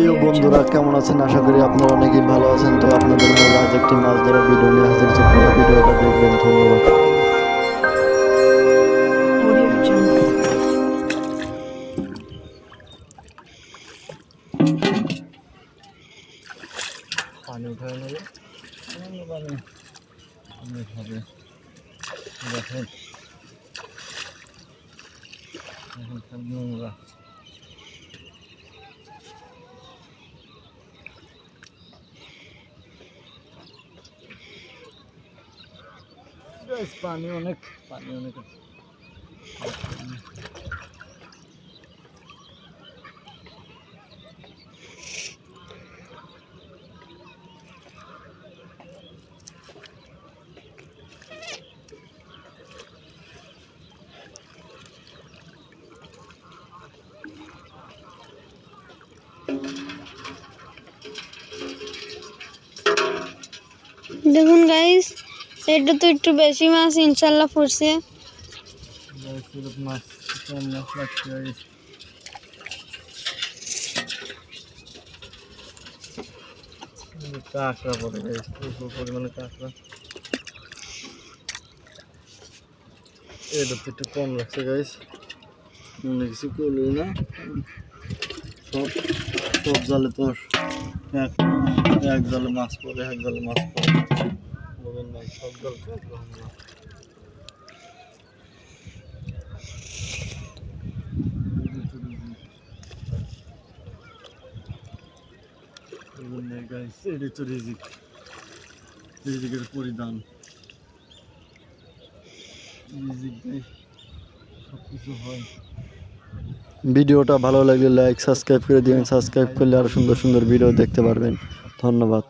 প্রিয় বন্ধুরা কেমন আছেন? আশা করি আপনারা অনেকেই ভালো আছেন। তো আপনাদের মাঝে আজ একটি মাছ ধরা ভিডিও নিয়ে হাজির হয়েছি। পুরো ভিডিওটা দেখবেন। ধন্যবাদ। পানি উঠায় নেবে। পানি হবে। দেখেন। এখন সব নোংরা। Guys, পানি অনেক পানি অনেক আছে দেখুন গাইস এটা তো একটু বেশি মাছ, ইনশাল্লাহ পড়ছে কাঁকড়া পড়ে প্রচুর পরিমাণে কাঁকড়া এটা তো একটু কম লাগছে গাইস না সব সব জালে এক এক জালে মাছ পড়ে, এক জালে মাছ পড়ে। বলেন না সব রিজিক রিজিকের পরিধান ভিডিওটা ভালো লাগলে লাইক সাবস্ক্রাইব করে দিবেন সাবস্ক্রাইব করলে আরও সুন্দর সুন্দর ভিডিও দেখতে পারবেন। ধন্যবাদ।